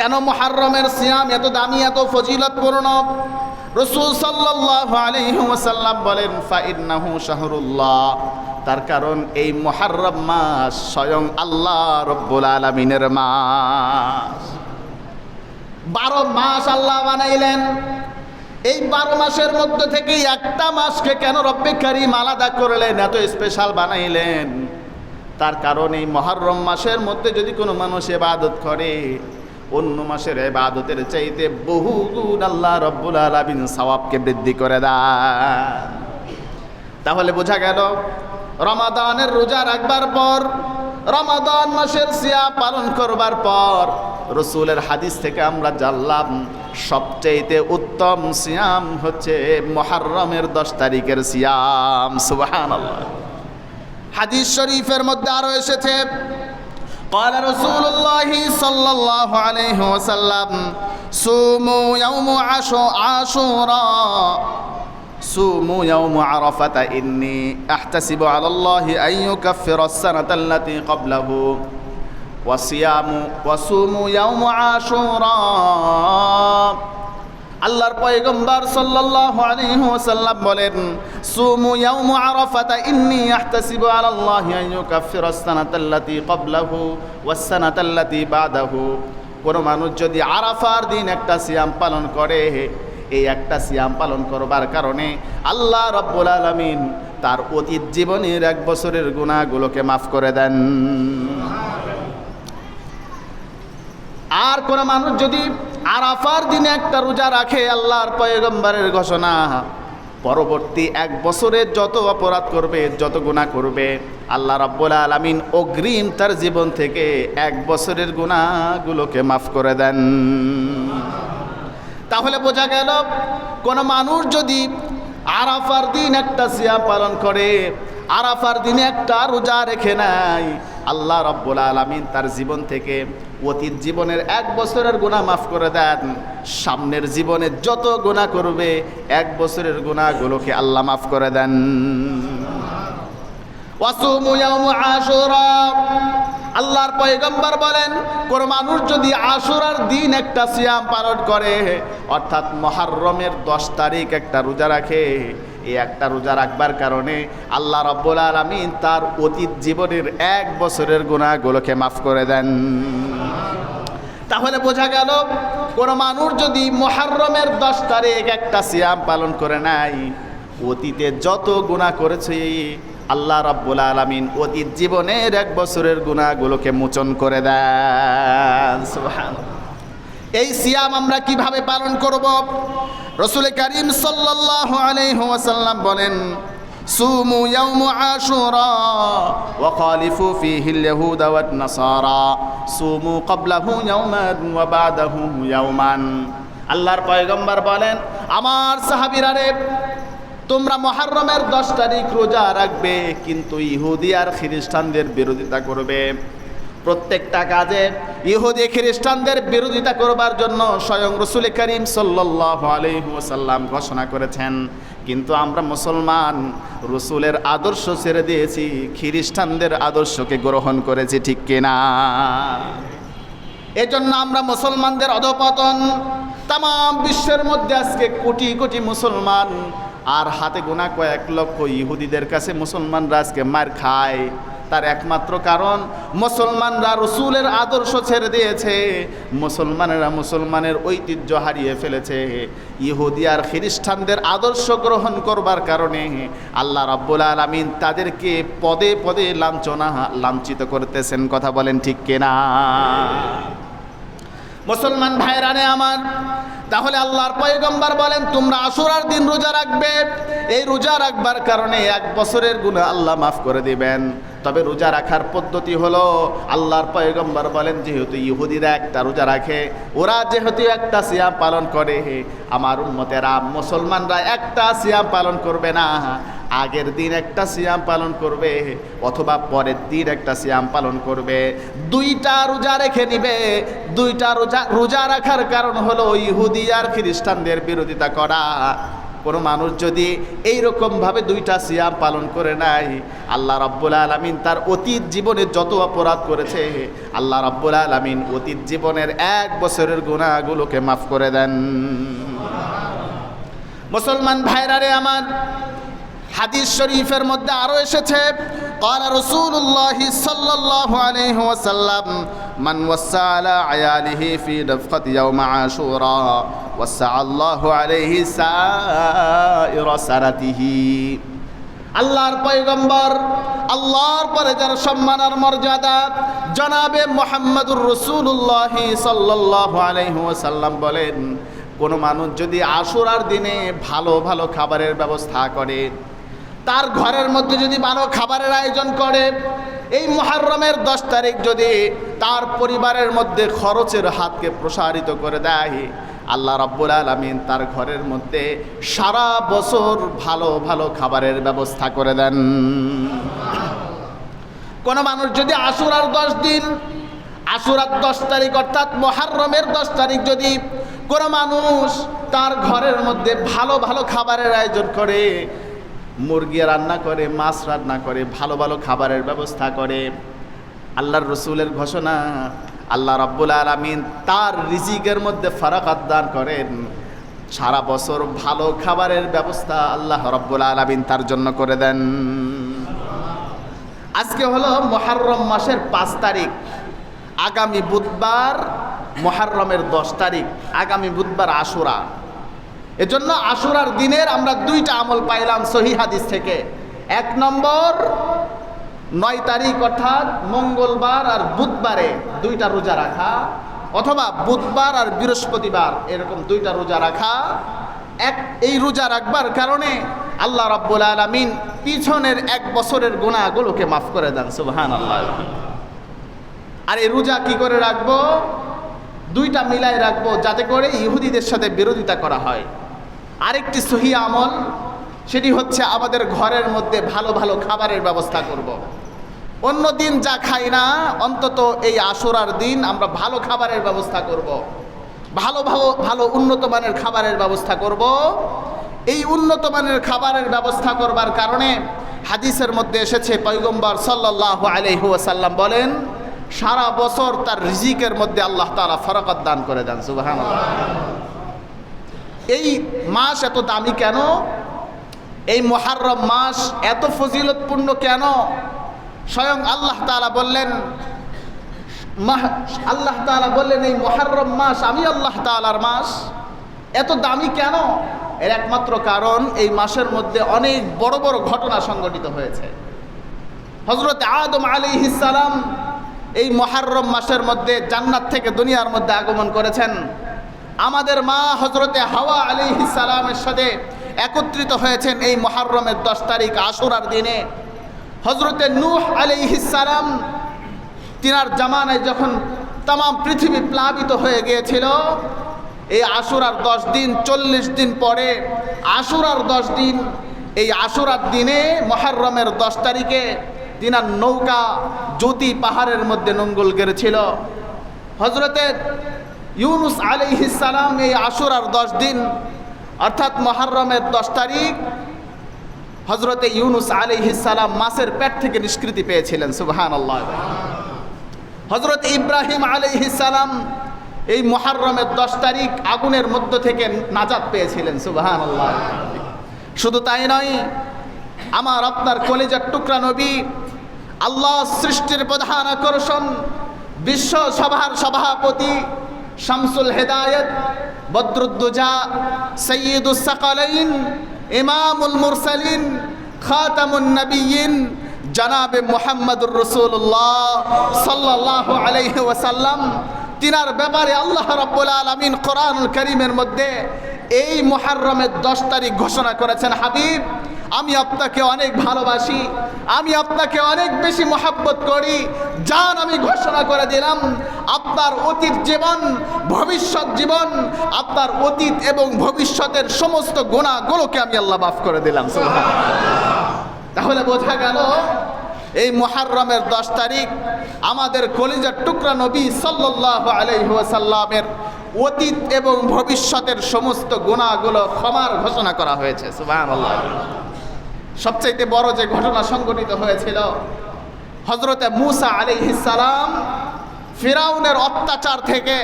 কেন মহারমের সিয়াম এত দামি, এত ফজিলত ফজিলতপূর্ণ? রসুল সাল্লাল্লাহু আলাইহি ওয়াসাল্লাম বলেন, ফাইন্নাহু শাহরুল্লাহ। তার কারণ এই মহারম মাস স্বয়ং আল্লাহ রব্বুল আলামিনের মাস। বারো মাস আল্লাহ বানাইলেন। এই বারো মাসের মধ্যে থেকে একটা মাসকে কেন রব্বে কারিম আলাদা করলেন, এত স্পেশাল বানাইলেন? তার কারণ এই মহরম মাসের মধ্যে যদি কোনো মানুষ এবাদত করে অন্য মাসের এবাদতের চাইতে বহু গুণ আল্লাহ রব্বুল আলমিন সওয়াবকে বৃদ্ধি করে দেন। তাহলে বোঝা গেল, রমাদানের রোজা রাখবার পর, রমাদান মাসের সিয়া পালন করবার পর, রসুলের হাদিস থেকে আমরা জানলাম সবচেয়েতে উত্তম সিয়াম হচ্ছে মহারমের দশ তারিখের সিয়াম। সুবাহান হাদিস শরীফের মধ্যে আরও এসেছে قال رسول الله صلى الله عليه وسلم صوموا يوم عاشو- عاشوراء صوموا يوم عرفة. إني أحتسب على الله أن يكفر السنة التي قبله. وصيام وصوموا يوم عاشوراء আল্লাহর পয়গম্বর সাল্লাল্লাহু আলাইহি ওয়াসাল্লাম বলেন, সুমু ইয়াউমু আরাফাতা ইন্নী আহতাসিবু আলাল্লাহি আন ইউকাফিরাস সানাতাল্লাতী ক্বাবলাহু ওয়াস সানাতাল্লাতী বাদাহু। কোন মানুষ যদি আরাফার দিন একটা সিয়াম পালন করে, এই একটা সিয়াম পালন করবার কারণে আল্লাহ রব্বুল আলামিন তার অতীত জীবনের এক বছরের গুনাহগুলোকে মাফ করে দেন। আর কোন মানুষ যদি আরাফার দিনে একটা রোজা রাখে আল্লাহর পয়গম্বরের ঘোষণা। পরবর্তী এক বছরের যত অপরাধ করবে, যত গুণা করবে, আল্লাহ রাব্বুল আলামিন অগ্রিম তার জীবন থেকে এক বছরের গুণাগুলোকে মাফ করে দেন। তাহলে বোঝা গেল, কোন মানুষ যদি আরাফার দিন একটা সিয়াম পালন করে, আরাফার দিনে একটা রোজা রেখে নাই আল্লাহ রব্বুল আলমিন তার জীবন থেকে অতীত জীবনের এক বছরের গুণা মাফ করে দেন। সামনের জীবনে যত গুণা করবে, এক বছরের গুণাগুলোকে আল্লাহ মাফ করে দেন। আল্লাহর পয়গম্বর বলেন, কোন মানুষ যদি আশুরার দিন একটা সিয়াম পালন করে, অর্থাৎ মহারমের দশ তারিখ একটা রোজা রাখে এই একটা রোজা রাখবার কারণে আল্লাহ রব্বুল আলমিন তার অতীত জীবনের এক বছরের গুণাগুলোকে মাফ করে দেন তাহলে বোঝা গেল, কোনো মানুষ যদি মহারমের দশ তারিখ একটা সিয়াম পালন করে নাই, অতীতে যত গুণা করেছে, আল্লাহ রাব্বুল আলামিন অতীত জীবনের এক বছরের গুণাগুলোকে মোচন করে দেন সুবহানাল্লাহ। এই সিয়াম আমরা কীভাবে পালন করব? রসুল করিম সাল্লাল্লাহু আলাইহি ওয়াসাল্লাম বলেন, সুমু ইয়াউমু আশুরা ওয়া খালিফু ফীহি আল-ইয়াহুদা ওয়ান নাসারা। সুমু ক্বাবলাহু ইয়াওমান ওয়া বাদাহু ইয়াওমান আল্লাহর পয়গম্বর বলেন, আমার সাহাবীরা রে, তোমরা মহারমের দশ তারিখ রোজা রাখবে, কিন্তু ইহুদি আর খ্রিস্টানদের বিরোধিতা করবে। প্রত্যেকটা কাজে ইহুদি খ্রিস্টানদের বিরোধিতা করবার জন্য স্বয়ং রসুল করিম সাল্লাহ ঘোষণা করেছেন। কিন্তু আমরা মুসলমান, রসুলের আদর্শ ছেড়ে দিয়েছি, খ্রিস্টানদের আদর্শকে গ্রহণ করেছি, ঠিক কিনা? এজন্য আমরা মুসলমানদের অধপতন তাম বিশ্বের মধ্যে আজকে কোটি কোটি মুসলমান, আর হাতে গোনা কয়েক লক্ষ ইহুদিদের কাছে মুসলমানরা আজকে মার খায়। তার একমাত্র কারণ, মুসলমানরা রসুলের আদর্শ ছেড়ে দিয়েছে। মুসলমানেরা মুসলমানের ঐতিহ্য হারিয়ে ফেলেছে। ইহুদি আর খ্রিস্টানদের আদর্শ গ্রহণ করবার কারণে আল্লাহ রাব্বুল আলমিন তাদেরকে পদে পদে লাঞ্ছনা, লাঞ্ছিত করতেছেন। কথা বলেন ঠিক কিনা? মুসলমান ভাইরানে আমার তাহলে আল্লাহর পয়গম্বর বলেন, তোমরা আসুরার দিন রোজা রাখবে। এই রোজা রাখবার কারণে এক বছরের গুণা আল্লাহ মাফ করে দিবেন। তবে রোজা রাখার পদ্ধতি হলো, আল্লাহর পয়গম্বর বলেন, যেহেতু ইহুদিরা একটা রোজা রাখে, ওরা যেহেতু একটা সিয়াম পালন করে, আমার উন্মতেরা মুসলমানরা একটা সিয়াম পালন করবে না। আগের দিন একটা সিয়াম পালন করবে, অথবা পরের দিন একটা সিয়াম পালন করবে। দুইটা রোজা রেখে নিবে। দুইটা রোজা রোজা রাখার কারণ হলো ইহুদি আর খ্রিস্টানদের বিরোধিতা করা। কোনো মানুষ যদি এই রকমভাবে দুইটা সিয়াম পালন করে নাই, আল্লাহ রাব্বুল আলামিন তার অতীত জীবনে যত অপরাধ করেছে, আল্লাহ রাব্বুল আলামিন অতীত জীবনের এক বছরের গুণাগুলোকে মাফ করে দেন। মুসলমান ভাইরারে আমার হাদিস শরীফের মধ্যে আরো এসেছে قال رسول الله صلى الله عليه وسلم من وسع على عياله في نفقة يوم عاشوراء وسع الله عليه سائر سنته আল্লাহর পয়গম্বর আল্লাহর পরে যার সম্মান আর মর্যাদা জনাবে মোহাম্মদুর রসুল্লাহ সাল্লাহ আলহিহাসাল্লাম বলেন কোনো মানুষ যদি আশুরার দিনে ভালো ভালো খাবারের ব্যবস্থা করে তার ঘরের মধ্যে যদি ভালো খাবারের আয়োজন করে, এই মহারমের দশ তারিখ যদি তার পরিবারের মধ্যে খরচের হাতকে প্রসারিত করে দেয়, আল্লাহ রাব্বুল আলমিন তার ঘরের মধ্যে সারা বছর ভালো ভালো খাবারের ব্যবস্থা করে দেন। কোনো মানুষ যদি আশুরার দশ দিন, আশুরার দশ তারিখ অর্থাৎ মহারমের দশ তারিখ যদি কোনো মানুষ তার ঘরের মধ্যে ভালো ভালো খাবারের আয়োজন করে মুরগি রান্না করে, মাছ রান্না করে, ভালো ভালো খাবারের ব্যবস্থা করে। আল্লাহর রসুলের ঘোষণা, আল্লাহ রাব্বুল আলমিন তার রিজিকের মধ্যে ফারাকাত দান করেন। সারা বছর ভালো খাবারের ব্যবস্থা আল্লাহ রব্বুল আলমিন তার জন্য করে দেন। আজকে হলো মহারম মাসের পাঁচ তারিখ। আগামী বুধবার মহারমের দশ তারিখ। আগামী বুধবার আশুরা। এজন্য আশুরার দিনের আমরা দুইটা আমল পাইলাম সহি হাদিস থেকে। এক নম্বর, নয় তারিখ অর্থাৎ মঙ্গলবার আর বুধবারে দুইটা রোজা রাখা, অথবা বুধবার আর বৃহস্পতিবার এরকম দুইটা রোজা রাখা। এক, এই রোজা রাখবার কারণে আল্লাহ রাব্বুল আলমিন পিছনের এক বছরের গুণাগুলোকে মাফ করে দেন সুবহান আল্লাহ আর এই রোজা কি করে রাখব? দুইটা মিলাই রাখব, যাতে করে ইহুদিদের সাথে বিরোধিতা করা হয়। আরেকটি সহি আমল, সেটি হচ্ছে আমাদের ঘরের মধ্যে ভালো ভালো খাবারের ব্যবস্থা করব। অন্য দিন যা খাই না, অন্তত এই আসরার দিন আমরা ভালো খাবারের ব্যবস্থা করব। ভালো ভালো ভালো উন্নত মানের খাবারের ব্যবস্থা করব। এই উন্নত মানের খাবারের ব্যবস্থা করবার কারণে হাদিসের মধ্যে এসেছে পৈগম্বর সাল্লাহ আলহিহাসাল্লাম বলেন, সারা বছর তার রিজিকের মধ্যে আল্লাহ তালা ফরকত দান করে দেন সুবাহান এই মাস এত দামি কেন? এই মহারম মাস এত ফজিলতপূর্ণ কেন? স্বয়ং আল্লাহ তালা বললেন আল্লাহ তালা বললেন, এই মহারম মাস আমি আল্লাহ তালার মাস। এত দামি কেন? এর একমাত্র কারণ এই মাসের মধ্যে অনেক বড় বড় ঘটনা সংঘটিত হয়েছে। হজরত আদম আলী সালাম এই মহারম মাসের মধ্যে জান্নাত থেকে দুনিয়ার মধ্যে আগমন করেছেন। আমাদের মা হজরতে হাওয়া আলী সালামের সাথে একত্রিত হয়েছেন এই মহারমের দশ তারিখ আশুরার দিনে। হজরতে নূহ আলী সালাম তিনার জামানায় যখন তাম পৃথিবী প্লাবিত হয়ে গিয়েছিল, এই আশুরার দশ দিন, চল্লিশ দিন পরে আশুরার দশ দিন, এই আশুরার দিনে মহারমের দশ তারিখে তিনার নৌকা জ্যোতি পাহাড়ের মধ্যে নঙ্গল গেড়েছিল। হজরতে ইউনুস সালাম এই আশুরার দশ দিন, অর্থাৎ মহারমের দশ তারিখ হজরতে ইউনুস সালাম মাসের পেট থেকে নিষ্কৃতি পেয়েছিলেন সুবহান আল্লাহ হজরত ইব্রাহিম সালাম এই মহারমের দশ তারিখ আগুনের মধ্য থেকে নাজাত পেয়েছিলেন সুবহান আল্লাহ শুধু তাই নয়, আমার আপনার কলেজার টুকরা নবী, আল্লাহ সৃষ্টির প্রধান আকর্ষণ, বিশ্ব সভার সভাপতি শামসুল হেদায়ত, বদরুদ্দুজা, সৈয়দুস সাকালাইন, ইমামুল মুরসালিন, খাতামুন নবীন জনাবে মোহাম্মদুর রসুল্লাহ সাল্লাহ আলাইহি ওয়াসাল্লাম। তিনার ব্যাপারে আল্লাহ রাব্বুল আলামিন কোরআনুল করিমের মধ্যে এই মুহাররমের দশ তারিখ ঘোষণা করেছেন হাবিব। আমি আপনাকে অনেক ভালোবাসি, আমি আপনাকে অনেক বেশি মহাব্বত করি যান আমি ঘোষণা করে দিলাম, আপনার অতীত জীবন, ভবিষ্যৎ জীবন, আপনার অতীত এবং ভবিষ্যতের সমস্ত গুণাগুলোকে আমি আল্লাহ মাফ করে দিলাম। তাহলে বোঝা গেল, এই মহারমের দশ তারিখ আমাদের কলিজার টুকরা নবী সাল্লাহ আলহিহাসাল্লামের অতীত এবং ভবিষ্যতের সমস্ত গুণাগুলো ক্ষমার ঘোষণা করা হয়েছে, সুবহানাল্লাহ সবচাইতে বড় যে ঘটনা সংঘটিত হয়েছিল হজরতে মুসা আলী সালাম ফিরাউনের অত্যাচার থেকে